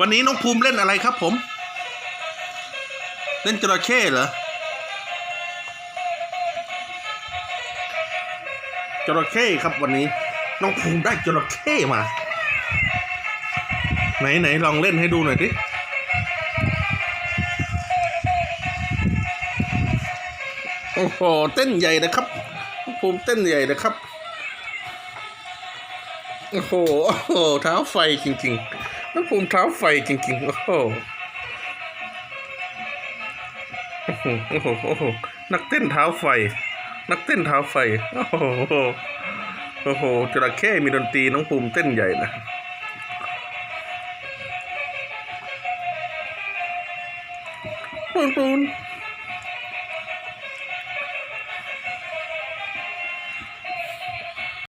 วันนี้น้องภูมิเล่นอะไรครับผม เล่นจระเข้เหรอจระเข้ครับวันนี้ น้องภูมิได้จระเข้มา ไหนไหนลองเล่นให้ดูหน่อยดิโอ้โหเต้นใหญ่นะครับภูมิเต้นใหญ่นะครับ โอ้โหโอ้โหเท้าไฟจริงๆน้องภูมิเท้าไฟจริงๆโอ้โหโอ้โหโอ้โหโอ้โหนักเต้นเท้าไฟ นักเต้นเท้าไฟ โอ้โหโอ้โหจระเข้มีดนตรีน้องภูมิเต้นใหญ่นะปูนปูน